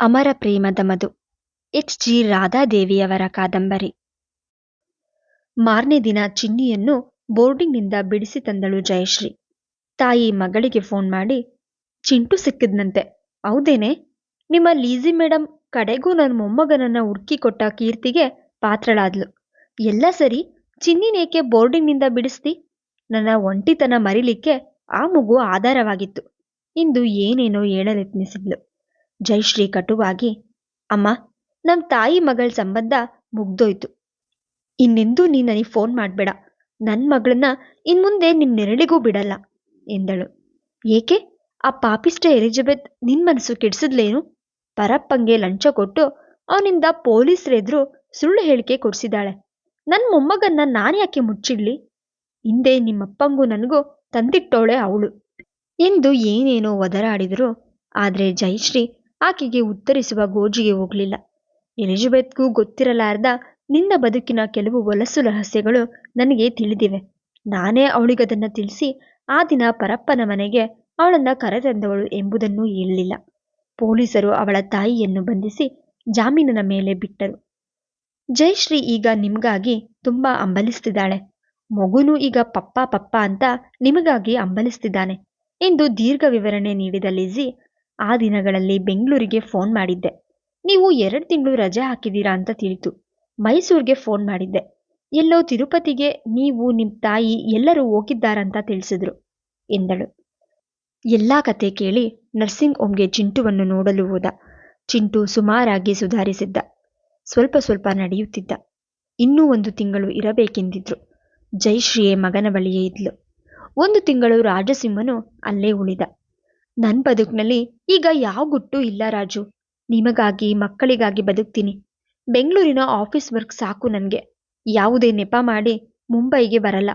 ಅಮರ ಪ್ರೇಮದ ಮಧು. H. G. ರಾಧಾದೇವಿಯವರ ಕಾದಂಬರಿ. ಮಾರನೇ ದಿನ ಚಿನ್ನಿಯನ್ನು ಬೋರ್ಡಿಂಗ್ನಿಂದ ಬಿಡಿಸಿ ತಂದಳು ಜಯಶ್ರೀ. ತಾಯಿ ಮಗಳಿಗೆ ಫೋನ್ ಮಾಡಿ, ಚಿಂಟು ಸಿಕ್ಕಿದ್ನಂತೆ. ಹೌದೇನೆ? ನಿಮ್ಮ ಲೀಸಿ ಮೇಡಮ್ ಕಡೆಗೂ ನನ್ನ ಮೊಮ್ಮಗನನ್ನ ಹುಡುಕಿ ಕೊಟ್ಟ ಕೀರ್ತಿಗೆ ಪಾತ್ರಳಾದ್ಲು. ಎಲ್ಲ ಸರಿ ಚಿನ್ನಿನೇಕೆ ಬೋರ್ಡಿಂಗ್ನಿಂದ ಬಿಡಿಸ್ತಿ? ನನ್ನ ಒಂಟಿತನ ಮರಿಲಿಕ್ಕೆ ಆ ಮಗು ಆಧಾರವಾಗಿತ್ತು. ಇಂದು ಏನೇನೋ ಹೇಳಲೆತ್ನಿಸಿದ್ಲು. ಜಯಶ್ರೀ ಕಟುವಾಗಿ, ಅಮ್ಮ ನಮ್ಮ ತಾಯಿ ಮಗಳ ಸಂಬಂಧ ಮುಗ್ದೋಯ್ತು. ಇನ್ನೆಂದೂ ನೀ ನನಗೆ ಫೋನ್ ಮಾಡಬೇಡ. ನನ್ನ ಮಗಳನ್ನ ಇನ್ಮುಂದೆ ನಿನ್ನ ನೆರಳಿಗೂ ಬಿಡಲ್ಲ, ಎಂದಳು. ಏಕೆ? ಆ ಪಾಪಿಷ್ಟ ಎಲಿಜಬೆತ್ ನಿನ್ ಮನಸ್ಸು ಕೆಡಿಸಿದ್ಲೇನು? ಪರಪ್ಪಂಗೆ ಲಂಚ ಕೊಟ್ಟು ಅವನಿಂದ ಪೊಲೀಸರೆದ್ರು ಸುಳ್ಳು ಹೇಳಿಕೆ ಕೊಡಿಸಿದಾಳೆ. ನನ್ನ ಮೊಮ್ಮಗನ್ನ ನಾನ್ಯಾಕೆ ಮುಚ್ಚಿಡ್ಲಿ? ಹಿಂದೆ ನಿಮ್ಮಪ್ಪಂಗೂ ನನಗೂ ತಂದಿಟ್ಟೋಳೆ ಅವಳು. ಎಂದು ಏನೇನೋ ಒದರಾಡಿದರು. ಆದರೆ ಜಯಶ್ರೀ ಆಕೆಗೆ ಉತ್ತರಿಸುವ ಗೋಜಿಗೆ ಹೋಗಲಿಲ್ಲ. ಎಲಿಜಬೆತ್ಗೂ ಗೊತ್ತಿರಲಾರ್ದ ನಿನ್ನ ಬದುಕಿನ ಕೆಲವು ಹೊಲಸು ರಹಸ್ಯಗಳು ನನಗೆ ತಿಳಿದಿವೆ. ನಾನೇ ಅವಳಿಗದನ್ನ ತಿಳಿಸಿ ಆ ದಿನ ಪರಪ್ಪನ ಮನೆಗೆ ಅವಳನ್ನ ಕರೆತಂದವಳು ಎಂಬುದನ್ನು ಹೇಳಲಿಲ್ಲ. ಪೊಲೀಸರು ಅವಳ ತಾಯಿಯನ್ನು ಬಂಧಿಸಿ ಜಾಮೀನಿನ ಮೇಲೆ ಬಿಟ್ಟರು. ಜಯಶ್ರೀ ಈಗ ನಿಮ್ಗಾಗಿ ತುಂಬಾ ಅಂಬಲಿಸ್ತಿದ್ದಾಳೆ. ಮಗುನು ಈಗ ಪಪ್ಪ ಪಪ್ಪ ಅಂತ ನಿಮಗಾಗಿ ಅಂಬಲಿಸ್ತಿದ್ದಾನೆ ಎಂದು ದೀರ್ಘ ವಿವರಣೆ ನೀಡಿದ ಲಿಜಿ ಆ ದಿನಗಳಲ್ಲಿ ಬೆಂಗಳೂರಿಗೆ ಫೋನ್ ಮಾಡಿದ್ದೆ. ನೀವು ಎರಡು ತಿಂಗಳು ರಜೆ ಹಾಕಿದ್ದೀರಾ ಅಂತ ತಿಳಿತು. ಮೈಸೂರಿಗೆ ಫೋನ್ ಮಾಡಿದ್ದೆ. ಎಲ್ಲೋ ತಿರುಪತಿಗೆ ನೀವು ನಿಮ್ಮ ತಾಯಿ ಎಲ್ಲರೂ ಹೋಗಿದ್ದಾರಂತ ತಿಳಿಸಿದ್ರು, ಎಂದಳು. ಎಲ್ಲ ಕತೆ ಕೇಳಿ ನರ್ಸಿಂಗ್ ಹೋಮ್ಗೆ ಚಿಂಟುವನ್ನು ನೋಡಲು ಹೋದ. ಚಿಂಟು ಸುಮಾರಾಗಿ ಸುಧಾರಿಸಿದ್ದ. ಸ್ವಲ್ಪ ಸ್ವಲ್ಪ ನಡೆಯುತ್ತಿದ್ದ. ಇನ್ನೂ ಒಂದು ತಿಂಗಳು ಇರಬೇಕೆಂದಿದ್ರು. ಜೈಶ್ರೀಯೇ ಮಗನ ಬಳಿಯೇ ಇದ್ಲು. ಒಂದು ತಿಂಗಳು ರಾಜಸಿಂಹನು ಅಲ್ಲೇ ಉಳಿದ. ನನ್ನ ಬದುಕಿನಲ್ಲಿ ಈಗ ಯಾವ ಗುಟ್ಟು ಇಲ್ಲ ರಾಜು. ನಿಮಗಾಗಿ, ಮಕ್ಕಳಿಗಾಗಿ ಬದುಕ್ತೀನಿ. ಬೆಂಗಳೂರಿನ ಆಫೀಸ್ ವರ್ಕ್ ಸಾಕು ನನಗೆ. ಯಾವುದೇ ನೆಪ ಮಾಡಿ ಮುಂಬೈಗೆ ಬರಲ್ಲ.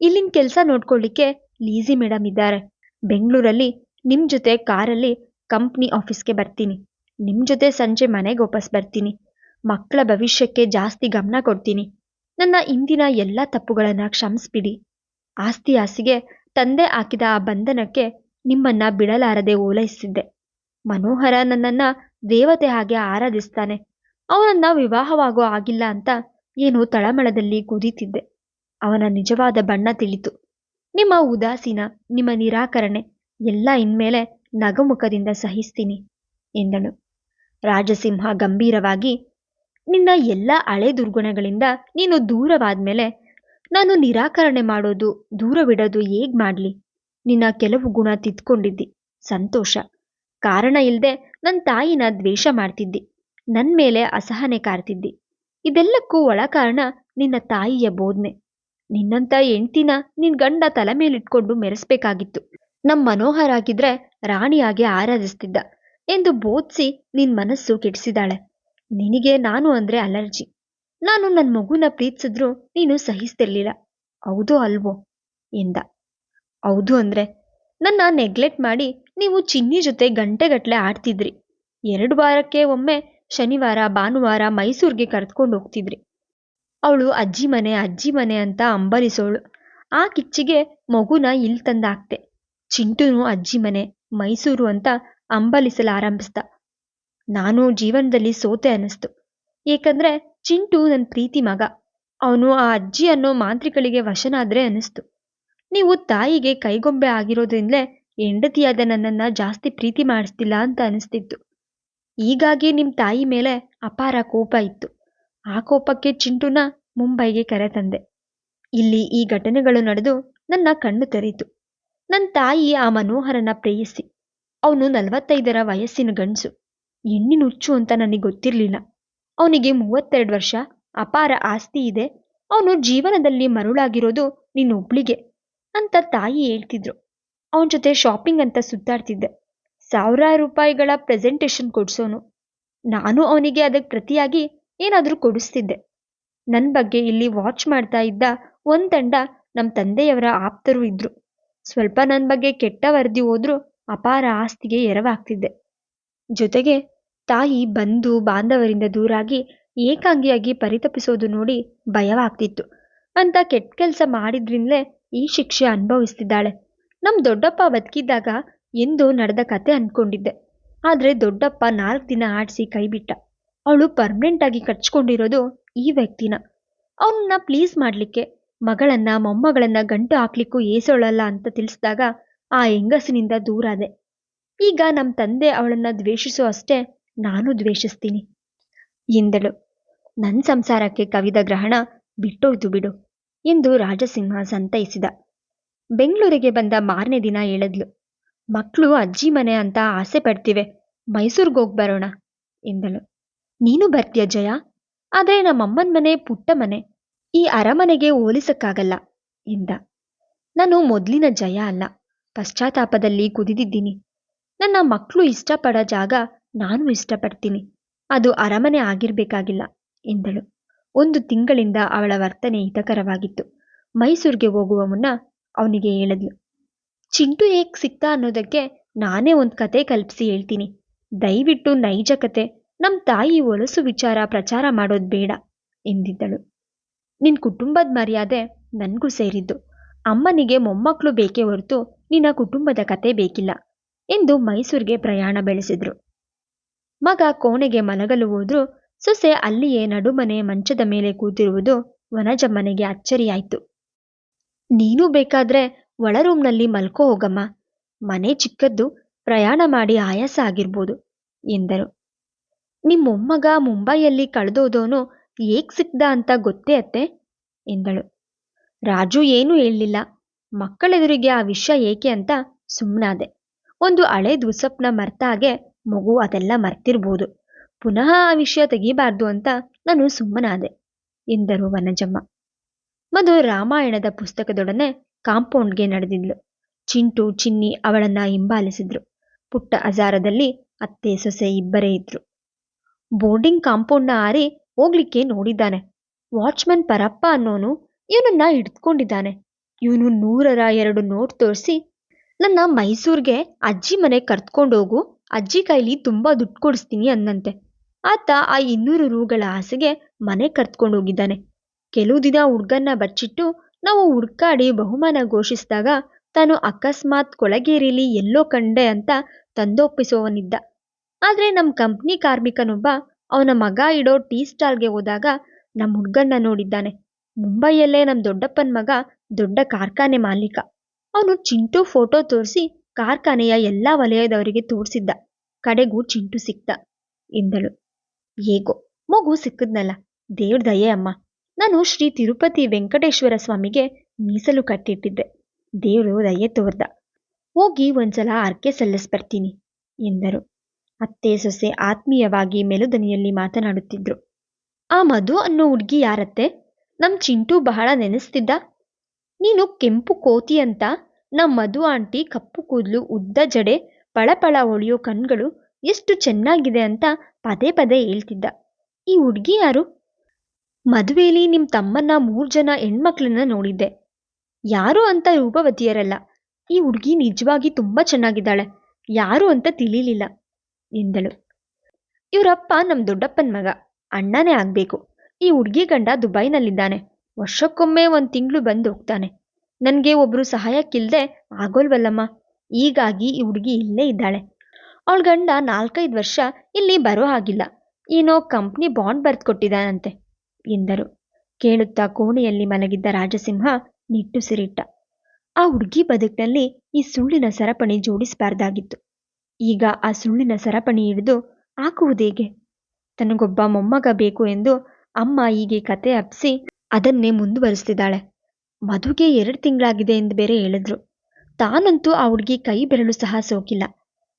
ಇಲ್ಲಿನ ಕೆಲಸ ನೋಡ್ಕೊಳ್ಳಿಕ್ಕೆ ಲೀಸಿ ಮೇಡಮ್ ಇದ್ದಾರೆ. ಬೆಂಗಳೂರಲ್ಲಿ ನಿಮ್ಮ ಜೊತೆ ಕಾರಲ್ಲಿ ಕಂಪ್ನಿ ಆಫೀಸ್ಗೆ ಬರ್ತೀನಿ. ನಿಮ್ಮ ಜೊತೆ ಸಂಜೆ ಮನೆಗೆ ವಾಪಸ್ ಬರ್ತೀನಿ. ಮಕ್ಕಳ ಭವಿಷ್ಯಕ್ಕೆ ಜಾಸ್ತಿ ಗಮನ ಕೊಡ್ತೀನಿ. ನನ್ನ ಇಂದಿನ ಎಲ್ಲ ತಪ್ಪುಗಳನ್ನು ಕ್ಷಮಿಸ್ಬಿಡಿ. ಆಸ್ತಿ ಆಸೆಗೆ ತಂದೆ ಹಾಕಿದ ಆ ಬಂಧನಕ್ಕೆ ನಿಮ್ಮನ್ನ ಬಿಡಲಾರದೆ ಓಲೈಸಿದ್ದೆ. ಮನೋಹರ ನನ್ನನ್ನ ದೇವತೆ ಹಾಗೆ ಆರಾಧಿಸ್ತಾನೆ. ಅವನನ್ನ ವಿವಾಹವಾಗೋ ಆಗಿಲ್ಲ ಅಂತ ಏನು ತಳಮಳದಲ್ಲಿ ಕುದೀತಿದ್ದೆ ಅವನ ನಿಜವಾದ ಬಣ್ಣ ತಿಳಿತು. ನಿಮ್ಮ ಉದಾಸೀನ, ನಿಮ್ಮ ನಿರಾಕರಣೆ, ಎಲ್ಲ ಇನ್ಮೇಲೆ ನಗುಮುಖದಿಂದ ಸಹಿಸ್ತೀನಿ ಎಂದನು ರಾಜಸಿಂಹ ಗಂಭೀರವಾಗಿ, ನಿನ್ನ ಎಲ್ಲ ಹಳೆ ದುರ್ಗುಣಗಳಿಂದ ನೀನು ದೂರವಾದ್ಮೇಲೆ ನಾನು ನಿರಾಕರಣೆ ಮಾಡೋದು, ದೂರವಿಡೋದು ಹೇಗ್ ಮಾಡ್ಲಿ? ನಿನ್ನ ಕೆಲವು ಗುಣ ತಿದ್ಕೊಂಡಿದ್ದಿ. ಸಂತೋಷ. ಕಾರಣ ಇಲ್ಲದೆ ನನ್ನ ತಾಯಿನ ದ್ವೇಷ ಮಾಡ್ತಿದ್ದಿ. ನನ್ನ ಮೇಲೆ ಅಸಹನೆ ಕಾರ್ತಿದ್ದಿ. ಇದೆಲ್ಲಕ್ಕೂ ಒಳ ಕಾರಣ ನಿನ್ನ ತಾಯಿಯ ಬೋಧನೆ. ನಿನ್ನಂತ ಹೆಂಡ್ತಿನ ನಿನ್ ಗಂಡ ತಲೆ ಮೇಲಿಟ್ಕೊಂಡು ಮೆರೆಸ್ಬೇಕಾಗಿತ್ತು. ನಮ್ ಮನೋಹರ ಆಗಿದ್ರೆ ರಾಣಿಯಾಗಿ ಆರಾಧಿಸ್ತಿದ್ದ ಎಂದು ಬೋಧಿಸಿ ನಿನ್ ಮನಸ್ಸು ಕೆಡಿಸಿದಾಳೆ. ನಿನಗೆ ನಾನು ಅಂದ್ರೆ ಅಲರ್ಜಿ. ನಾನು ನನ್ನ ಮಗುನ ಪ್ರೀತಿಸಿದ್ರು ನೀನು ಸಹಿಸ್ತಿರ್ಲಿಲ್ಲ. ಹೌದೋ ಅಲ್ವೋ? ಎಂದ. ಹೌದು ಅಂದ್ರೆ. ನನ್ನ ನೆಗ್ಲೆಕ್ಟ್ ಮಾಡಿ ನೀವು ಚಿನ್ನಿ ಜೊತೆ ಗಂಟೆಗಟ್ಟಲೆ ಆಡ್ತಿದ್ರಿ. ಎರಡು ವಾರಕ್ಕೆ ಒಮ್ಮೆ ಶನಿವಾರ, ಭಾನುವಾರ ಮೈಸೂರಿಗೆ ಕರೆದುಕೊಂಡು ಹೋಗ್ತಿದ್ರಿ. ಅವಳು ಅಜ್ಜಿ ಮನೆ ಅಜ್ಜಿ ಮನೆ ಅಂತ ಅಂಬಲಿಸೋಳು ಆ ಕಿಚ್ಚಿಗೆ ಮಗುನ ಇಲ್ಲಿ ತಂದಾಕ್ತೆ. ಚಿಂಟುನು ಅಜ್ಜಿ ಮನೆ, ಮೈಸೂರು ಅಂತ ಅಂಬಲಿಸಲಾರಂಭಿಸ್ದ ನಾನು ಜೀವನದಲ್ಲಿ ಸೋತೆ ಅನ್ನಿಸ್ತು. ಏಕಂದ್ರೆ ಚಿಂಟು ನನ್ನ ಪ್ರೀತಿ ಮಗ. ಅವನು ಆ ಅಜ್ಜಿ ಅನ್ನೋ ಮಾಂತ್ರಿಕಳಿಗೆ ವಶನಾದ್ರೆ ಅನ್ನಿಸ್ತು. ನೀವು ತಾಯಿಗೆ ಕೈಗೊಂಬೆ ಆಗಿರೋದ್ರಿಂದಲೇ ಹೆಂಡತಿಯಾದ ನನ್ನನ್ನ ಜಾಸ್ತಿ ಪ್ರೀತಿ ಮಾಡಿಸ್ತಿಲ್ಲ ಅಂತ ಅನಿಸ್ತಿತ್ತು. ಹೀಗಾಗಿ ನಿಮ್ಮ ತಾಯಿ ಮೇಲೆ ಅಪಾರ ಕೋಪ ಇತ್ತು. ಆ ಕೋಪಕ್ಕೆ ಚಿಂಟುನ ಮುಂಬೈಗೆ ಕರೆತಂದೆ. ಇಲ್ಲಿ ಈ ಘಟನೆಗಳು ನಡೆದು ನನ್ನ ಕಣ್ಣು ತೆರೀತು ನನ್ನ ತಾಯಿ ಆ ಮನೋಹರನ ಪ್ರೇಯಸಿ. ಅವನು ನಲವತ್ತೈದರ ವಯಸ್ಸಿನ ಗಂಡಸು. ಹೆಣ್ಣಿನ ಅಂತ ನನಗೆ ಗೊತ್ತಿರಲಿಲ್ಲ. ಅವನಿಗೆ ಮೂವತ್ತೆರಡು ವರ್ಷ ಅಪಾರ ಆಸ್ತಿ ಇದೆ. ಅವನು ಜೀವನದಲ್ಲಿ ಮರುಳಾಗಿರೋದು ನಿನ್ನೊಬ್ಳಿಗೆ. ಅಂತ ತಾಯಿ ಹೇಳ್ತಿದ್ರು. ಅವನ ಜೊತೆ ಶಾಪಿಂಗ್ ಅಂತ ಸುತ್ತಾಡ್ತಿದ್ದೆ. ಸಾವಿರಾರು ರೂಪಾಯಿಗಳ ಪ್ರೆಸೆಂಟೇಷನ್ ಕೊಡ್ಸೋನು. ನಾನು ಅವನಿಗೆ ಅದಕ್ಕೆ ಪ್ರತಿಯಾಗಿ ಏನಾದರೂ ಕೊಡಿಸ್ತಿದ್ದೆ. ನನ್ನ ಬಗ್ಗೆ ಇಲ್ಲಿ ವಾಚ್ ಮಾಡ್ತಾ ಇದ್ದ ಒಂದು ತಂಡ ನಮ್ಮ ತಂದೆಯವರ ಆಪ್ತರು ಇದ್ರು. ಸ್ವಲ್ಪ ನನ್ನ ಬಗ್ಗೆ ಕೆಟ್ಟ ವರದಿ ಹೋದ್ರೂ ಅಪಾರ ಆಸ್ತಿಗೆ ಎರವಾಗ್ತಿದ್ದೆ. ಜೊತೆಗೆ ತಾಯಿ ಬಂಧು ಬಾಂಧವರಿಂದ ದೂರಾಗಿ ಏಕಾಂಗಿಯಾಗಿ ಪರಿತಪಿಸೋದು ನೋಡಿ ಭಯವಾಗ್ತಿತ್ತು. ಅಂತ ಕೆಟ್ಟ ಕೆಲಸ ಮಾಡಿದ್ರಿಂದಲೇ ಈ ಶಿಕ್ಷೆ ಅನುಭವಿಸ್ತಿದ್ದಾಳೆ. ನಮ್ಮ ದೊಡ್ಡಪ್ಪ ಬದುಕಿದ್ದಾಗ ಎಂದು ನಡೆದ ಕತೆ ಅಂದ್ಕೊಂಡಿದ್ದೆ ಆದರೆ ದೊಡ್ಡಪ್ಪ ನಾಲ್ಕು ದಿನ ಆಡಿಸಿ ಕೈಬಿಟ್ಟ. ಅವಳು ಪರ್ಮನೆಂಟ್ ಆಗಿ ಕಚ್ಕೊಂಡಿರೋದು ಈ ವ್ಯಕ್ತಿನ. ಅವನ್ನ ಪ್ಲೀಸ್ ಮಾಡಲಿಕ್ಕೆ, ಮಗಳನ್ನ, ಮೊಮ್ಮಗಳನ್ನ ಗಂಟು ಹಾಕ್ಲಿಕ್ಕೂ ಏಸೋಳಲ್ಲ ಅಂತ ತಿಳಿಸಿದಾಗ ಆ ಹೆಂಗಸಿನಿಂದ ದೂರಾದೆ ಈಗ ನಮ್ಮ ತಂದೆ ಅವಳನ್ನ ದ್ವೇಷಿಸೋ ಅಷ್ಟೇ ನಾನು ದ್ವೇಷಿಸ್ತೀನಿ. ಎಂದಳು. ನನ್ನ ಸಂಸಾರಕ್ಕೆ ಕವಿದ ಗ್ರಹಣ ಬಿಟ್ಟೋಯ್ತು ಬಿಡು. ಎಂದು ರಾಜಸಿಂಹ ಸಂತೈಸಿದ. ಬೆಂಗಳೂರಿಗೆ ಬಂದ ಮಾರನೇ ದಿನ ಹೇಳಿದ್ಲು ಮಕ್ಕಳು ಅಜ್ಜಿ ಮನೆ ಅಂತ ಆಸೆ ಪಡ್ತಿವೆ. ಮೈಸೂರಿಗೆ ಹೋಗಿ ಬರೋಣ ಎಂದಳು. ನೀನು ಬರ್ತೀಯ ಜಯ? ಆದರೆ ನಮ್ಮಮ್ಮನ ಮನೆ ಪುಟ್ಟ ಮನೆ. ಈ ಅರಮನೆಗೆ ಹೋಲಿಸಕ್ಕಾಗಲ್ಲ ಎಂದ. ನಾನು ಮೊದಲಿನ ಜಯ ಅಲ್ಲ. ಪಶ್ಚಾತ್ತಾಪದಲ್ಲಿ ಕುದಿದಿದ್ದೀನಿ. ನನ್ನ ಮಕ್ಕಳು ಇಷ್ಟಪಡೋ ಜಾಗ ನಾನು ಇಷ್ಟಪಡ್ತೀನಿ. ಅದು ಅರಮನೆ ಆಗಿರ್ಬೇಕಾಗಿಲ್ಲ ಎಂದಳು. ಒಂದು ತಿಂಗಳಿಂದ ಅವಳ ವರ್ತನೆ ಹಿತಕರವಾಗಿತ್ತು. ಮೈಸೂರಿಗೆ ಹೋಗುವ ಮುನ್ನ ಅವನಿಗೆ ಹೇಳಿದ್ಲು, ಚಿಂಟು ಏಕ್ ಸಿಕ್ತಾ ಅನ್ನೋದಕ್ಕೆ ನಾನೇ ಒಂದು ಕತೆ ಕಲ್ಪಿಸಿ ಹೇಳ್ತೀನಿ. ದಯವಿಟ್ಟು ನೈಜ ಕತೆ ನಮ್ಮ ತಾಯಿ ಒಲಸು ವಿಚಾರ ಪ್ರಚಾರ ಮಾಡೋದು ಬೇಡ, ಎಂದಿದ್ದಳು. ನಿನ್ನ ಕುಟುಂಬದ ಮರ್ಯಾದೆ ನನಗೂ ಸೇರಿದ್ದು. ಅಮ್ಮನಿಗೆ ಮೊಮ್ಮಕ್ಕಳು ಬೇಕೇ ಹೊರತು ನಿನ್ನ ಕುಟುಂಬದ ಕತೆ ಬೇಕಿಲ್ಲ, ಎಂದು ಮೈಸೂರಿಗೆ ಪ್ರಯಾಣ ಬೆಳೆಸಿದ್ರು. ಮಗ ಕೋಣೆಗೆ ಮಲಗಲು ಹೋದ್ರು ಸೊಸೆ ಅಲ್ಲಿಯೇ ನಡುಮನೆ ಮಂಚದ ಮೇಲೆ ಕೂತಿರುವುದು ವನಜಮ್ಮನಿಗೆ ಅಚ್ಚರಿಯಾಯ್ತು. ನೀನು ಬೇಕಾದ್ರೆ ಒಳ ರೂಮ್ನಲ್ಲಿ ಮಲ್ಕೋ ಹೋಗಮ್ಮ. ಮನೆ ಚಿಕ್ಕದ್ದು, ಪ್ರಯಾಣ ಮಾಡಿ ಆಯಾಸ ಆಗಿರ್ಬೋದು, ಎಂದರು. ನಿಮ್ಮೊಮ್ಮಗ ಮುಂಬೈಯಲ್ಲಿ ಕಳೆದೋದೋನು ಏಕ್ ಸಿಕ್ದ ಅಂತ ಗೊತ್ತೇ ಅತ್ತೆ, ಎಂದಳು. ರಾಜು ಏನೂ ಹೇಳಲಿಲ್ಲ. ಮಕ್ಕಳೆದುರಿಗೆ ಆ ವಿಷಯ ಏಕೆ ಅಂತ ಸುಮ್ಮನಾದೆ ಒಂದು ಹಳೆ ದುಸ್ವಪ್ನ ಮರ್ತಾಗೆ ಮಗು ಅದೆಲ್ಲ ಮರ್ತಿರ್ಬೋದು. ಪುನಃ ಆ ವಿಷಯ ತೆಗೀಬಾರ್ದು ಅಂತ ನಾನು ಸುಮ್ಮನಾದೆ, ಎಂದರು ವನಜಮ್ಮ. ಮಧು ರಾಮಾಯಣದ ಪುಸ್ತಕದೊಡನೆ ಕಾಂಪೌಂಡ್ಗೆ ನಡೆದಿದ್ಲು. ಚಿಂಟು, ಚಿನ್ನಿ ಅವಳನ್ನ ಹಿಂಬಾಲಿಸಿದ್ರು. ಪುಟ್ಟ ಅಜಾರದಲ್ಲಿ ಅತ್ತೆ, ಸೊಸೆ ಇಬ್ಬರೇ ಇದ್ರು. ಬೋರ್ಡಿಂಗ್ ಕಾಂಪೌಂಡ್ನ ಆರಿ ಹೋಗ್ಲಿಕ್ಕೆ ನೋಡಿದ್ದಾನೆ. ವಾಚ್ಮನ್ ಪರಪ್ಪ ಅನ್ನೋನು ಇವನನ್ನ ಹಿಡ್ಕೊಂಡಿದ್ದಾನೆ. ಇವನು ನೂರರ ಎರಡು ನೋಟ್ ತೋರಿಸಿ, ನನ್ನ ಮೈಸೂರಿಗೆ ಅಜ್ಜಿ ಮನೆ ಕರ್ತ್ಕೊಂಡೋಗು, ಅಜ್ಜಿ ಕೈಲಿ ತುಂಬಾ ದುಡ್ಡು ಕೊಡಿಸ್ತೀನಿ ಅನ್ನಂತೆ. ಆತ ಆ ಇನ್ನೂರು ರೂಗಳ ಆಸೆಗೆ ಮನೆ ಕರ್ತ್ಕೊಂಡು ಹೋಗಿದ್ದಾನೆ. ಕೆಲವು ದಿನ ಹುಡ್ಗನ್ನ ಬಚ್ಚಿಟ್ಟು ನಾವು ಹುಡ್ಕಾಡಿ ಬಹುಮಾನ ಘೋಷಿಸಿದಾಗ ತಾನು ಅಕಸ್ಮಾತ್ ಕೊಳಗೇರಿಲಿ ಎಲ್ಲೋ ಕಂಡೆ ಅಂತ ತಂದೊಪ್ಪಿಸುವವನಿದ್ದ. ಆದ್ರೆ ನಮ್ಮ ಕಂಪ್ನಿ ಕಾರ್ಮಿಕನೊಬ್ಬ ಅವನ ಮಗ ಇಡೋ ಟೀ ಸ್ಟಾಲ್ಗೆ ಹೋದಾಗ ನಮ್ಮ ಹುಡ್ಗನ್ನ ನೋಡಿದ್ದಾನೆ. ಮುಂಬೈಯಲ್ಲೇ ನಮ್ಮ ದೊಡ್ಡಪ್ಪನ ಮಗ ದೊಡ್ಡ ಕಾರ್ಖಾನೆ ಮಾಲೀಕ. ಅವನು ಚಿಂಟು ಫೋಟೋ ತೋರಿಸಿ ಕಾರ್ಖಾನೆಯ ಎಲ್ಲ ವಲಯದವರಿಗೆ ತೋರಿಸಿದ್ದ. ಕಡೆಗೂ ಚಿಂಟು ಸಿಕ್ತ ಎಂದಳು. ಹೇಗೋ, ಮಗು ಸಿಕ್ಕದ್ನಲ್ಲ. ದೇವ್ರ ದಯೆ ಅಮ್ಮ. ನಾನು ಶ್ರೀ ತಿರುಪತಿ ವೆಂಕಟೇಶ್ವರ ಸ್ವಾಮಿಗೆ ಮೀಸಲು ಕಟ್ಟಿಟ್ಟಿದ್ದೆ. ದೇವರು ದಯೆ ತೋರ್ದ. ಹೋಗಿ ಒಂದ್ಸಲ ಅರ್ಕೆ ಸಲ್ಲಿಸ್ಬರ್ತೀನಿ, ಎಂದರು. ಅತ್ತೆ ಸೊಸೆ ಆತ್ಮೀಯವಾಗಿ ಮೆಲುದನಿಯಲ್ಲಿ ಮಾತನಾಡುತ್ತಿದ್ರು. ಆ ಮಧು ಅನ್ನೋ ಹುಡ್ಗಿ ಯಾರತ್ತೆ? ನಮ್ ಚಿಂಟು ಬಹಳ ನೆನೆಸ್ತಿದ್ದ? ನೀನು ಕೆಂಪು ಕೋತಿ ಅಂತ ನಮ್ಮ ಮಧು ಆಂಟಿ ಕಪ್ಪು ಕೂದಲು ಉದ್ದ ಜಡೆ ಪಳಪಳ ಹೊಳೆಯೋ ಕಣ್ಗಳು ಎಷ್ಟು ಚೆನ್ನಾಗಿದೆ ಅಂತ ಪದೇ ಪದೇ ಹೇಳ್ತಿದ್ದ. ಈ ಹುಡುಗಿ ಯಾರು? ಮದುವೆಯಲ್ಲಿ ನಿಮ್ಮ ತಮ್ಮನ್ನ ಮೂರು ಜನ ಹೆಣ್ಮಕ್ಳನ್ನ ನೋಡಿದ್ದೆ. ಯಾರು ಅಂತ ರೂಪವತಿಯರಲ್ಲ. ಈ ಹುಡುಗಿ ನಿಜವಾಗಿ ತುಂಬಾ ಚೆನ್ನಾಗಿದ್ದಾಳೆ. ಯಾರು ಅಂತ ತಿಳಿಲಿಲ್ಲ, ಎಂದಳು. ಇವರಪ್ಪ ನಮ್ಮ ದೊಡ್ಡಪ್ಪನ ಮಗ. ಅಣ್ಣನೇ ಆಗ್ಬೇಕು. ಈ ಹುಡುಗಿ ಗಂಡ ದುಬೈನಲ್ಲಿದ್ದಾನೆ. ವರ್ಷಕ್ಕೊಮ್ಮೆ ಒಂದು ತಿಂಗಳು ಬಂದು ಹೋಗ್ತಾನೆ. ನನಗೆ ಒಬ್ರು ಸಹಾಯಕ್ಕಿಲ್ದೆ ಆಗೋಲ್ವಲ್ಲಮ್ಮ? ಹೀಗಾಗಿ ಈ ಹುಡುಗಿ ಇಲ್ಲೇ ಇದ್ದಾಳೆ. ಅವಳ ಗಂಡ ನಾಲ್ಕೈದು ವರ್ಷ ಇಲ್ಲಿ ಬರೋ ಹಾಗಿಲ್ಲ. ಏನೋ ಕಂಪ್ನಿ ಬಾಂಡ್ ಬರ್ದು ಕೊಟ್ಟಿದ್ದಾನಂತೆ ಎಂದರು. ಕೇಳುತ್ತಾ ಕೋಣೆಯಲ್ಲಿ ಮಲಗಿದ್ದ ರಾಜಸಿಂಹ ನಿಟ್ಟುಸಿರಿಟ್ಟ ಆ ಹುಡುಗಿ ಬದುಕಿನಲ್ಲಿ ಈ ಸುಳ್ಳಿನ ಸರಪಣಿ ಜೋಡಿಸಬಾರ್ದಾಗಿತ್ತು. ಈಗ ಆ ಸುಳ್ಳಿನ ಸರಪಣಿ ಹಿಡಿದು ಹಾಕುವುದೇಗೆ ತನಗೊಬ್ಬ ಮೊಮ್ಮಗ ಬೇಕು ಎಂದು ಅಮ್ಮ ಹೀಗೆ ಕತೆ ಅಪ್ಸಿ ಅದನ್ನೇ ಮುಂದುವರಿಸ್ತಿದ್ದಾಳೆ. ಮಧುಗೆ ಎರಡು ತಿಂಗಳಾಗಿದೆ ಎಂದು ಬೇರೆ ಹೇಳಿದ್ರು. ತಾನಂತೂ ಆ ಹುಡುಗಿ ಕೈ ಬೆರಳು ಸಹ ಸೋಕಿಲ್ಲ.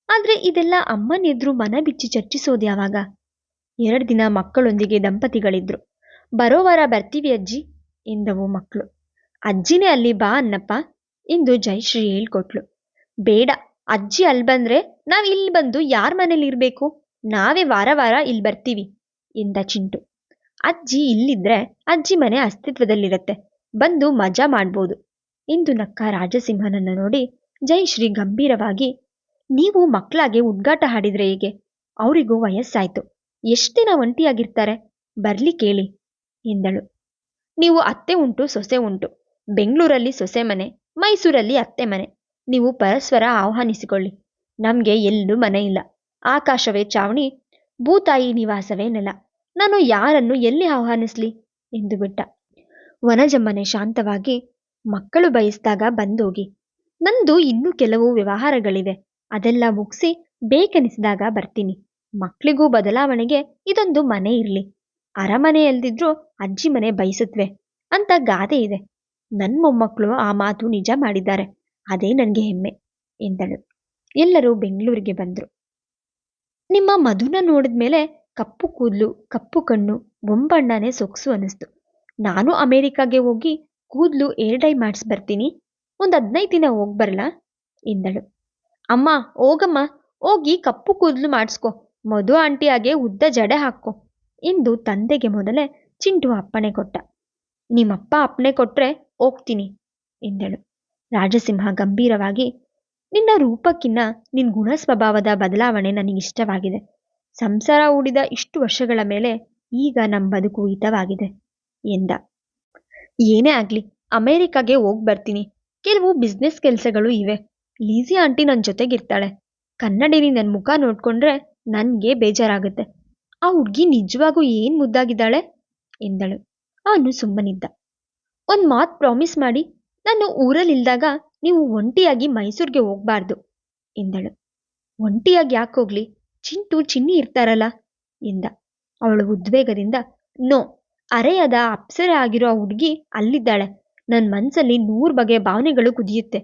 ಆದ್ರೆ ಇದೆಲ್ಲ ಅಮ್ಮನಿದ್ರು ಮನ ಬಿಚ್ಚಿ ಚರ್ಚಿಸೋದು ಯಾವಾಗ? ಎರಡು ದಿನ ಮಕ್ಕಳೊಂದಿಗೆ ದಂಪತಿಗಳಿದ್ರು. ಬರೋ ವಾರ ಬರ್ತೀವಿ ಅಜ್ಜಿ, ಎಂದವು ಮಕ್ಕಳು ಅಜ್ಜಿನೇ ಅಲ್ಲಿ ಬಾ ಅನ್ನಪ್ಪ ಎಂದು ಜಯಶ್ರೀ ಹೇಳ್ಕೊಟ್ಲು. ಬೇಡ, ಅಜ್ಜಿ ಅಲ್ಲಿ ಬಂದ್ರೆ ನಾವ್ ಇಲ್ಲಿ ಬಂದು ಯಾರ ಮನೇಲಿ ಇರ್ಬೇಕು? ನಾವೇ ವಾರ ವಾರ ಇಲ್ಲಿ ಬರ್ತೀವಿ, ಎಂದ ಚಿಂಟು. ಅಜ್ಜಿ ಇಲ್ಲಿದ್ರೆ ಅಜ್ಜಿ ಮನೆ ಅಸ್ತಿತ್ವದಲ್ಲಿರತ್ತೆ, ಬಂದು ಮಜಾ ಮಾಡ್ಬೋದು, ಎಂದು ನಕ್ಕ ರಾಜಸಿಂಹನನ್ನು ನೋಡಿ ಜಯಶ್ರೀ ಗಂಭೀರವಾಗಿ ನೀವು ಮಕ್ಕಳಾಗೆ ಉದ್ಗಾಟ ಹಾಡಿದ್ರೆ ಹೇಗೆ? ಅವರಿಗೂ ವಯಸ್ಸಾಯ್ತು. ಎಷ್ಟು ದಿನ ಒಂಟಿಯಾಗಿರ್ತಾರೆ, ಬರ್ಲಿ ಕೇಳಿ, ಎಂದಳು. ನೀವು ಅತ್ತೆ ಉಂಟು, ಸೊಸೆ ಉಂಟು. ಬೆಂಗಳೂರಲ್ಲಿ ಸೊಸೆ ಮನೆ, ಮೈಸೂರಲ್ಲಿ ಅತ್ತೆ ಮನೆ. ನೀವು ಪರಸ್ಪರ ಆಹ್ವಾನಿಸಿಕೊಳ್ಳಿ. ನಮಗೆ ಎಲ್ಲೂ ಮನೆ ಇಲ್ಲ. ಆಕಾಶವೇ ಚಾವಣಿ, ಭೂತಾಯಿ ನಿವಾಸವೇ ನೆಲ. ನಾನು ಯಾರನ್ನು ಎಲ್ಲಿ ಆಹ್ವಾನಿಸ್ಲಿ? ಎಂದು ಬಿಟ್ಟ. ವನಜಮ್ಮನೆ ಶಾಂತವಾಗಿ ಮಕ್ಕಳು ಬಯಸಿದಾಗ ಬಂದೋಗಿ. ನಂದು ಇನ್ನೂ ಕೆಲವು ವ್ಯವಹಾರಗಳಿವೆ. ಅದೆಲ್ಲ ಮುಗಿಸಿ ಬೇಕೆನಿಸಿದಾಗ ಬರ್ತೀನಿ. ಮಕ್ಕಳಿಗೂ ಬದಲಾವಣೆಗೆ ಇದೊಂದು ಮನೆ ಇರಲಿ. ಅರಮನೆ ಎಲ್ದಿದ್ರು ಅಜ್ಜಿ ಮನೆ ಬಯಸುತ್ತವೆ ಅಂತ ಗಾದೆ ಇದೆ. ನನ್ನ ಮೊಮ್ಮಕ್ಕಳು ಆ ಮಾತು ನಿಜ ಮಾಡಿದ್ದಾರೆ. ಅದೇ ನನಗೆ ಹೆಮ್ಮೆ ಎಂದಳು. ಎಲ್ಲರೂ ಬೆಂಗಳೂರಿಗೆ ಬಂದರು. ನಿಮ್ಮ ಮಧುನ ನೋಡಿದ್ಮೇಲೆ ಕಪ್ಪು ಕೂದಲು, ಕಪ್ಪು ಕಣ್ಣು, ಬೊಂಬಣ್ಣನೇ ಸೊಗಸು ಅನ್ನಿಸ್ತು. ನಾನು ಅಮೇರಿಕಾಗೆ ಹೋಗಿ ಕೂದಲು ಏರ್ಡೈ ಮಾಡಿಸ್ಬರ್ತೀನಿ. ಮಾಡಿಸಿ ಬರ್ತೀನಿ ಒಂದು ಹದಿನೈದು ದಿನ ಹೋಗಿ ಬರಲಾ? ಎಂದಳು. ಅಮ್ಮ, ಹೋಗಮ್ಮ. ಹೋಗಿ ಕಪ್ಪು ಕೂದಲು ಮಾಡಿಸ್ಕೊ. ಮಧು ಆಂಟಿಯಾಗೆ ಉದ್ದ ಜಡೆ ಹಾಕೋ ಎಂದು ತಂದೆಗೆ ಮೊದಲೇ ಚಿಂಟು ಅಪ್ಪಣೆ ಕೊಟ್ಟ. ನಿಮ್ಮಪ್ಪ ಅಪ್ಪಣೆ ಕೊಟ್ರೆ ಹೋಗ್ತೀನಿ, ಎಂದಳು. ರಾಜಸಿಂಹ ಗಂಭೀರವಾಗಿ, ನಿನ್ನ ರೂಪಕ್ಕಿನ್ನ ನಿನ್ನ ಗುಣ ಸ್ವಭಾವದ ಬದಲಾವಣೆ ನನಗಿಷ್ಟವಾಗಿದೆ ಸಂಸಾರ ಹೂಡಿದ ಇಷ್ಟು ವರ್ಷಗಳ ಮೇಲೆ ಈಗ ನಮ್ಮ ಬದುಕು ಹಿತವಾಗಿದೆ, ಎಂದ. ಏನೇ ಆಗ್ಲಿ, ಅಮೆರಿಕಾಗೆ ಹೋಗ್ಬರ್ತೀನಿ ಕೆಲವು ಬಿಸ್ನೆಸ್ ಕೆಲಸಗಳು ಇವೆ. ಲೀಸಿ ಆಂಟಿ ನನ್ನ ಜೊತೆಗಿರ್ತಾಳೆ. ಕನ್ನಡಿನಿ ನನ್ನ ಮುಖ ನೋಡ್ಕೊಂಡ್ರೆ ನನಗೆ ಬೇಜಾರಾಗುತ್ತೆ. ಆ ಹುಡುಗಿ ನಿಜವಾಗೂ ಏನು ಮುದ್ದಾಗಿದ್ದಾಳೆ? ಎಂದಳು. ಅವನು ಸುಮ್ಮನಿದ್ದ. ಒಂದು ಮಾತು ಪ್ರಾಮಿಸ್ ಮಾಡಿ, ನಾನು ಊರಲ್ಲಿಲ್ದಾಗ ನೀವು ಒಂಟಿಯಾಗಿ ಮೈಸೂರಿಗೆ ಹೋಗ್ಬಾರ್ದು, ಎಂದಳು. ಒಂಟಿಯಾಗಿ ಯಾಕೆ ಹೋಗ್ಲಿ? ಚಿಂಟು, ಚಿನ್ನಿ ಇರ್ತಾರಲ್ಲ, ಎಂದ. ಅವಳು ಉದ್ವೇಗದಿಂದ, ನೋ, ಅರೆಯದ ಅಪ್ಸರೆ ಆಗಿರೋ ಆ ಹುಡುಗಿ ಅಲ್ಲಿದ್ದಾಳೆ. ನನ್ನ ಮನಸ್ಸಲ್ಲಿ ನೂರು ಬಗೆಯ ಭಾವನೆಗಳು ಕುದಿಯುತ್ತೆ.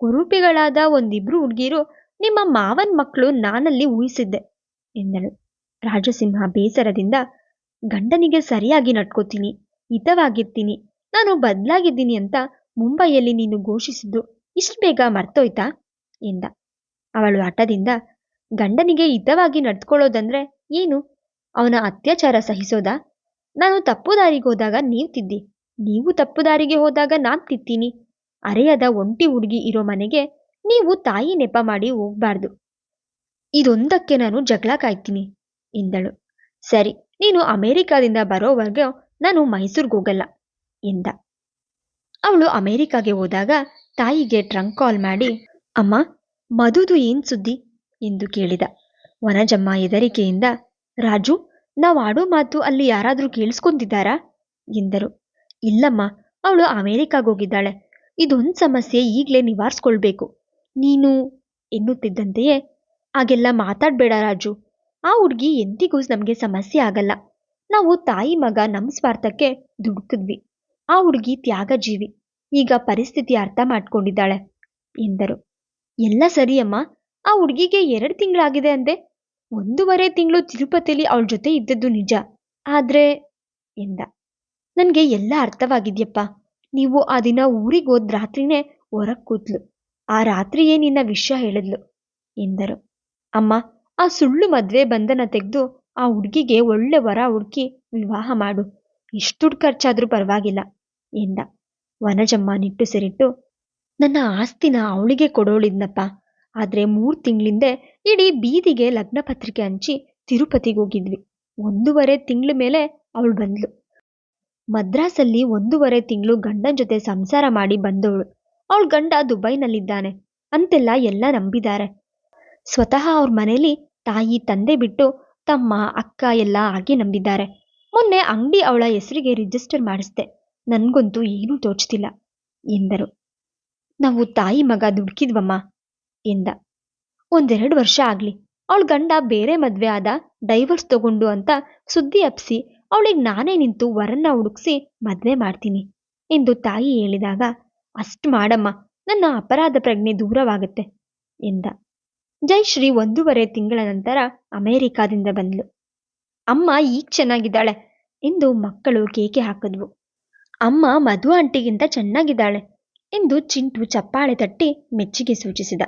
ಕುರೂಪಿಗಳಾದ ಒಂದಿಬ್ರು ಹುಡುಗಿರು, ನಿಮ್ಮ ಮಾವನ ಮಕ್ಕಳು ನಾನಲ್ಲಿ ಊಹಿಸಿದ್ದೆ ಎಂದಳು. ರಾಜಸಿಂಹ ಬೇಸರದಿಂದ, ಗಂಡನಿಗೆ ಸರಿಯಾಗಿ ನಡ್ಕೋತೀನಿ, ಹಿತವಾಗಿರ್ತೀನಿ, ನಾನು ಬದಲಾಗಿದ್ದೀನಿ ಅಂತ ಮುಂಬೈಯಲ್ಲಿ ನೀನು ಘೋಷಿಸಿದ್ದು ಇಷ್ಟು ಬೇಗ ಮರ್ತೋಯ್ತಾ? ಎಂದ. ಅವಳು ಹಠದಿಂದ, ಗಂಡನಿಗೆ ಹಿತವಾಗಿ ನಡ್ಕೊಳ್ಳೋದಂದ್ರೆ ಏನು? ಅವನ ಅತ್ಯಾಚಾರ ಸಹಿಸೋದಾ? ನಾನು ತಪ್ಪು ದಾರಿಗೆ ಹೋದಾಗ ನೀವು ತಿದ್ದಿ, ನೀವು ತಪ್ಪು ದಾರಿಗೆ ಹೋದಾಗ ನಾನು ತಿತ್ತೀನಿ ಅರೆಯದ ಒಂಟಿ ಹುಡುಗಿ ಇರೋ ಮನೆಗೆ ನೀವು ತಾಯಿ ನೆಪ ಮಾಡಿ ಹೋಗ್ಬಾರ್ದು. ಇದೊಂದಕ್ಕೆ ನಾನು ಜಗಳ ಕಾಯ್ತೀನಿ, ಎಂದಳು. ಸರಿ, ನೀನು ಅಮೆರಿಕಾದಿಂದ ಬರೋವರೆಗೆ ನಾನು ಮೈಸೂರಿಗೆ ಹೋಗಲ್ಲ, ಎಂದ. ಅವಳು ಅಮೇರಿಕಾಗೆ ಹೋದಾಗ ತಾಯಿಗೆ ಟ್ರಂಕ್ ಕಾಲ್ ಮಾಡಿ, ಅಮ್ಮ ಮಧುದು ಏನ್ ಸುದ್ದಿ? ಎಂದು ಕೇಳಿದ. ವನಜಮ್ಮ ಹೆದರಿಕೆಯಿಂದ, ರಾಜು, ನಾವು ಆಡೋ ಮಾತು ಅಲ್ಲಿ ಯಾರಾದರೂ ಕೇಳಿಸ್ಕೊಂತಿದ್ದಾರಾ ಎಂದರು. ಇಲ್ಲಮ್ಮ, ಅವಳು ಅಮೇರಿಕಾಗೆ ಹೋಗಿದ್ದಾಳೆ. ಇದೊಂದು ಸಮಸ್ಯೆ ಈಗಲೇ ನಿವಾರಿಸ್ಕೊಳ್ಬೇಕು. ನೀನು ಎನ್ನುತ್ತಿದ್ದಂತೆಯೇ ಹಾಗೆಲ್ಲ ಮಾತಾಡಬೇಡ ರಾಜು. ಆ ಹುಡುಗಿ ಎಂದಿಗೂ ನಮಗೆ ಸಮಸ್ಯೆ ಆಗಲ್ಲ. ನಾವು ತಾಯಿ ಮಗ ನಮ್ಮ ಸ್ವಾರ್ಥಕ್ಕೆ ದುಡುಕಿದ್ವಿ. ಆ ಹುಡುಗಿ ತ್ಯಾಗಜೀವಿ. ಈಗ ಪರಿಸ್ಥಿತಿ ಅರ್ಥ ಮಾಡ್ಕೊಂಡಿದ್ದಾಳೆ ಎಂದರು. ಎಲ್ಲ ಸರಿಯಮ್ಮ. ಆ ಹುಡುಗಿಗೆ ಎರಡು ತಿಂಗಳಾಗಿದೆ ಅಂದೆ. ಒಂದೂವರೆ ತಿಂಗಳು ತಿರುಪತಿಲಿ ಅವಳ ಜೊತೆ ಇದ್ದದ್ದು ನಿಜ. ಆದ್ರೆ ಎಂದ. ನನಗೆ ಎಲ್ಲ ಅರ್ಥವಾಗಿದ್ಯಪ್ಪ. ನೀವು ಆ ದಿನ ಊರಿಗೆ ಹೋದ್ ರಾತ್ರಿನೇ ಹೊರಗೆ ಕೂತ್ಲು. ಆ ರಾತ್ರಿಯೇ ನಿನ್ನ ವಿಷಯ ಹೇಳಿದ್ಲು, ಎಂದರು. ಅಮ್ಮ, ಆ ಸುಳ್ಳು ಮದ್ವೆ ಬಂಧನ ತೆಗೆದು ಆ ಹುಡುಗಿಗೆ ಒಳ್ಳೆ ವರ ಹುಡುಕಿ ವಿವಾಹ ಮಾಡು. ಎಷ್ಟು ದುಡ್ಡು ಖರ್ಚಾದ್ರೂ ಪರವಾಗಿಲ್ಲ, ಎಂದ. ವನಜಮ್ಮ ನಿಟ್ಟುಸಿರಿಟ್ಟು ನನ್ನ ಆಸ್ತಿನ ಅವಳಿಗೆ ಕೊಡೋಳಿದ್ನಪ್ಪ. ಆದ್ರೆ ಮೂರು ತಿಂಗಳಿಂದೆ ಇಡೀ ಬೀದಿಗೆ ಲಗ್ನ ಪತ್ರಿಕೆ ಹಂಚಿ ತಿರುಪತಿಗೆ ಹೋಗಿದ್ವಿ. ಒಂದೂವರೆ ತಿಂಗಳ ಮೇಲೆ ಅವಳು ಬಂದ್ಲು. ಮದ್ರಾಸಲ್ಲಿ ಒಂದೂವರೆ ತಿಂಗಳು ಗಂಡನ ಜೊತೆ ಸಂಸಾರ ಮಾಡಿ ಬಂದವಳು ಅವಳ ಗಂಡ ದುಬೈನಲ್ಲಿದ್ದಾನೆ. ಅಂತೆಲ್ಲ ಎಲ್ಲ ನಂಬಿದ್ದಾರೆ ಸ್ವತಃ ಅವ್ರ ಮನೇಲಿ ತಾಯಿ, ತಂದೆ ಬಿಟ್ಟು ತಮ್ಮ ಅಕ್ಕ ಎಲ್ಲ ಹಾಗೆ ನಂಬಿದ್ದಾರೆ ಮೊನ್ನೆ ಅಂಗಡಿ ಅವಳ ಹೆಸರಿಗೆ ರಿಜಿಸ್ಟರ್ ಮಾಡಿಸ್ದೆ. ನನಗಂತೂ ಏನೂ ತೋಚ್ತಿಲ್ಲ ಎಂದರು. ನಾವು ತಾಯಿ ಮಗ ದುಡುಕಿದ್ವಮ್ಮ ಎಂದ. ಒಂದೆರಡು ವರ್ಷ ಆಗ್ಲಿ. ಅವಳ ಗಂಡ ಬೇರೆ ಮದ್ವೆ ಆದ ಡೈವರ್ಸ್ ತಗೊಂಡು ಅಂತ ಸುದ್ದಿ ಹಬ್ಸಿ ಅವಳಿಗೆ ನಾನೇ ನಿಂತು ವರನ್ನ ಹುಡುಕ್ಸಿ ಮದ್ವೆ ಮಾಡ್ತೀನಿ ಎಂದು ತಾಯಿ ಹೇಳಿದಾಗ, ಅಷ್ಟು ಮಾಡಮ್ಮ, ನನ್ನ ಅಪರಾಧ ಪ್ರಜ್ಞೆ ದೂರವಾಗುತ್ತೆ ಎಂದ. ಜೈಶ್ರೀ ಒಂದೂವರೆ ತಿಂಗಳ ನಂತರ ಅಮೆರಿಕಾದಿಂದ ಬಂದ್ಲು. ಅಮ್ಮ ಈಗ ಚೆನ್ನಾಗಿದ್ದಾಳೆ ಎಂದು ಮಕ್ಕಳು ಕೇಕೆ ಹಾಕಿದ್ವು. ಅಮ್ಮ ಮಧು ಆಂಟಿಗಿಂತ ಚೆನ್ನಾಗಿದ್ದಾಳೆ ಎಂದು ಚಿಂಟು ಚಪ್ಪಾಳೆ ತಟ್ಟಿ ಮೆಚ್ಚುಗೆ ಸೂಚಿಸಿದ.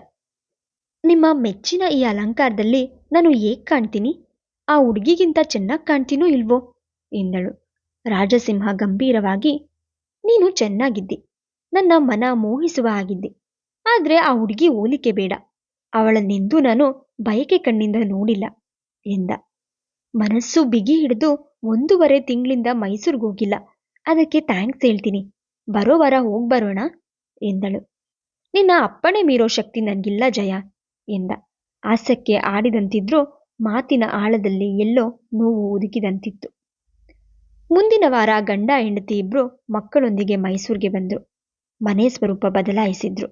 ನಿಮ್ಮ ಮೆಚ್ಚಿನ ಈ ಅಲಂಕಾರದಲ್ಲಿ ನಾನು ಏಕ್ ಕಾಣ್ತೀನಿ? ಆ ಹುಡುಗಿಗಿಂತ ಚೆನ್ನಾಗಿ ಕಾಣ್ತೀನೋ ಇಲ್ವೋ? ಎಂದಳು. ರಾಜಸಿಂಹ ಗಂಭೀರವಾಗಿ, ನೀನು ಚೆನ್ನಾಗಿದ್ದಿ. ನನ್ನ ಮನ ಮೋಹಿಸುವ ಆಗಿದ್ದೆ. ಆದ್ರೆ ಆ ಹುಡುಗಿ ಹೋಲಿಕೆ ಬೇಡ. ಅವಳನ್ನೆಂದೂ ನಾನು ಬಯಕೆ ಕಣ್ಣಿಂದ ನೋಡಿಲ್ಲ ಎಂದ. ಮನಸ್ಸು ಬಿಗಿ ಹಿಡಿದು ಒಂದೂವರೆ ತಿಂಗಳಿಂದ ಮೈಸೂರಿಗೆ ಹೋಗಿಲ್ಲ. ಅದಕ್ಕೆ ಥ್ಯಾಂಕ್ಸ್ ಹೇಳ್ತೀನಿ. ಬರೋ ವಾರ ಹೋಗಿ ಎಂದಳು. ನಿನ್ನ ಅಪ್ಪಣೆ ಮೀರೋ ಶಕ್ತಿ ನನಗಿಲ್ಲ ಜಯ ಎಂದ. ಹಾಸ್ಯಕ್ಕೆ ಆಡಿದಂತಿದ್ರೂ ಮಾತಿನ ಆಳದಲ್ಲಿ ಎಲ್ಲೋ ನೋವು ಉದುಕಿದಂತಿತ್ತು ಮುಂದಿನ ವಾರ ಗಂಡ ಹೆಂಡತಿ ಇಬ್ರು ಮಕ್ಕಳೊಂದಿಗೆ ಮೈಸೂರಿಗೆ ಬಂದರು. ಮನೆ ಸ್ವರೂಪ ಬದಲಾಯಿಸಿದ್ರು.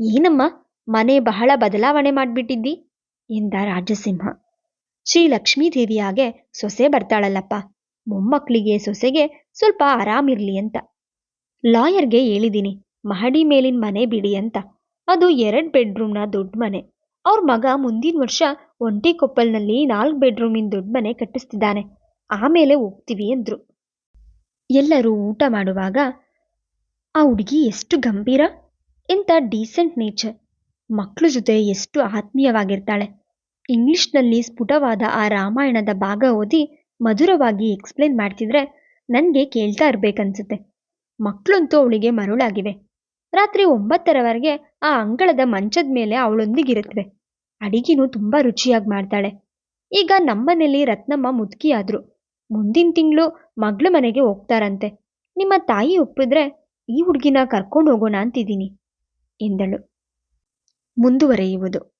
ಏನಮ್ಮ, ಮನೆ ಬಹಳ ಬದಲಾವಣೆ ಮಾಡ್ಬಿಟ್ಟಿದ್ದಿ? ಎಂದ ರಾಜಸಿಂಹ. ಶ್ರೀ ಲಕ್ಷ್ಮೀದೇವಿಯಾಗೆ ಸೊಸೆ ಬರ್ತಾಳಲ್ಲಪ್ಪ. ಮೊಮ್ಮಕ್ಕಳಿಗೆ ಸೊಸೆಗೆ ಸ್ವಲ್ಪ ಆರಾಮಿರ್ಲಿ ಅಂತ. ಲಾಯರ್ಗೆ ಹೇಳಿದ್ದೀನಿ ಮಹಡಿ ಮೇಲಿನ ಮನೆ ಬಿಡಿ ಅಂತ. ಅದು ಎರಡು ಬೆಡ್ರೂಮ್ನ ದೊಡ್ಡ ಮನೆ. ಅವ್ರ ಮಗ ಮುಂದಿನ ವರ್ಷ ಒಂಟಿಕೊಪ್ಪಲ್ನಲ್ಲಿ ನಾಲ್ಕು ಬೆಡ್ರೂಮಿನ ದೊಡ್ಡ ಮನೆ ಕಟ್ಟಿಸ್ತಿದ್ದಾನೆ. ಆಮೇಲೆ ಹೋಗ್ತೀವಿ ಅಂದ್ರು. ಎಲ್ಲರೂ ಊಟ ಮಾಡುವಾಗ, ಆ ಹುಡುಗಿ ಎಷ್ಟು ಗಂಭೀರ ಎಂಥ ಡೀಸೆಂಟ್ ನೇಚರ್ ಮಕ್ಕಳ ಜೊತೆ ಎಷ್ಟು ಆತ್ಮೀಯವಾಗಿರ್ತಾಳೆ. ಇಂಗ್ಲಿಷ್ನಲ್ಲಿ ಸ್ಫುಟವಾದ ಆ ರಾಮಾಯಣದ ಭಾಗ ಓದಿ ಮಧುರವಾಗಿ ಎಕ್ಸ್ಪ್ಲೇನ್ ಮಾಡ್ತಿದ್ರೆ ನನಗೆ ಕೇಳ್ತಾ ಇರಬೇಕನ್ಸುತ್ತೆ. ಮಕ್ಕಳಂತೂ ಅವಳಿಗೆ ಮರುಳಾಗಿವೆ. ರಾತ್ರಿ ಒಂಬತ್ತರವರೆಗೆ ಆ ಅಂಗಳದ ಮಂಚದ ಮೇಲೆ ಅವಳೊಂದಿಗಿರುತ್ತವೆ ಅಡಿಗೆನೂ ತುಂಬ ರುಚಿಯಾಗಿ ಮಾಡ್ತಾಳೆ. ಈಗ ನಮ್ಮನೇಲಿ ರತ್ನಮ್ಮ ಮುದುಕಿ ಮುಂದಿನ ತಿಂಗಳು ಮಗಳ ಮನೆಗೆ ಹೋಗ್ತಾರಂತೆ. ನಿಮ್ಮ ತಾಯಿ ಒಪ್ಪಿದ್ರೆ ಈ ಹುಡುಗಿನ ಕರ್ಕೊಂಡು ಹೋಗೋಣ ಅಂತಿದ್ದೀನಿ, ಎಂದಳು. ಮುಂದುವರೆಯುವುದು.